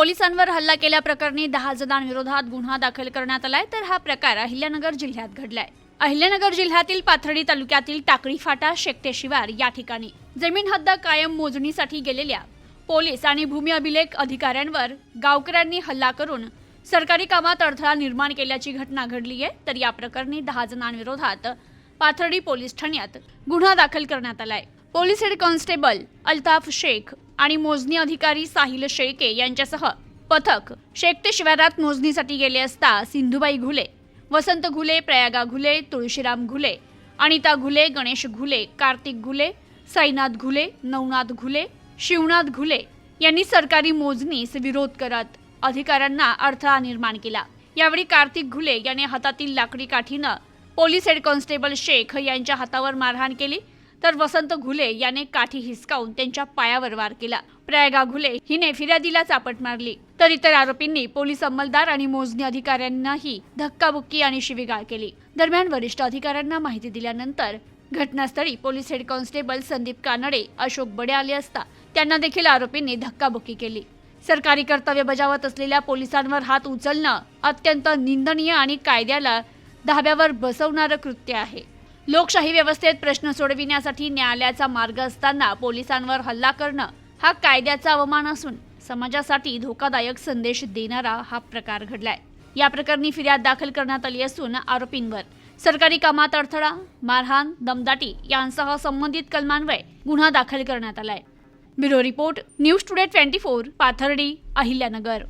पोलिसांवर हल्ला केल्याप्रकरणी दहा जणांविरोधात गुन्हा दाखल करण्यात आलाय. तर हा प्रकार अहिल्यानगर जिल्ह्यात घडलाय. अहिल्यानगर जिल्ह्यातील पाथर्डी तालुक्यातील टाकळी फाटा शेकटे शिवार या ठिकाणी. जमीन हद्द कायम मोजणीसाठी गेलेल्या पोलीस आणि भूमी अभिलेख अधिकाऱ्यांवर गावकऱ्यांनी हल्ला करून सरकारी कामात अडथळा निर्माण केल्याची घटना घडली आहे. तर या प्रकरणी दहा जणांविरोधात पाथर्डी पोलीस ठाण्यात गुन्हा दाखल करण्यात आलाय. Police head constable Altaf Shaikh आणि मोजणी अधिकारी साहिल शेळके यांच्यासह पथक शेकटे शिवारात मोजणीसाठी गेले असता सिंधुबाई घुले वसंत घुले प्रयागा घुले तुळशीराम घुले अनिता घुले गणेश घुले कार्तिक घुले साईनाथ घुले नवनाथ घुले शिवनाथ घुले यांनी सरकारी मोजणीस विरोध करत अधिकाऱ्यांना अडथळा निर्माण केला. यावेळी कार्तिक घुले याने हातातील लाकडी काठीनं पोलीस हेड कॉन्स्टेबल शेख यांच्या हातावर मारहाण केली. तर वसंत घुले याने काठी हिसकावून त्यांच्या पायावर वार केला. प्रयागा घुले हिने फिर्यादीला चापट मारली. तर इतर आरोपींनी पोलीस अंमलदार आणि मोजणी अधिकाऱ्यांनाही धक्काबुक्की आणि शिवीगाळ केली. दरम्यान वरिष्ठ अधिकाऱ्यांना माहिती दिल्यानंतर घटनास्थळी police head constable Sandeep Kanade Ashok Bade आले असता त्यांना देखील आरोपींनी धक्काबुक्की केली. सरकारी कर्तव्य बजावत असलेल्या पोलिसांवर हात उचलणं अत्यंत निंदनीय आणि कायद्याला धाब्यावर बसवणारं कृत्य आहे. लोकशाही व्यवस्थेत प्रश्न सोडविण्यासाठी न्यायालयाचा मार्ग असताना पोलिसांवर हल्ला करणं हा कायद्याचा अवमान असून समाजासाठी धोकादायक संदेश देणारा हा प्रकार घडलाय. या प्रकरणी फिर्याद दाखल करण्यात आली असून आरोपींवर सरकारी कामात अडथळा मारहाण दमदाटी यांसह संबंधित कलमांवर गुन्हा दाखल करण्यात आलाय. Bureau report news today twenty four Pathardi Ahilyanagar.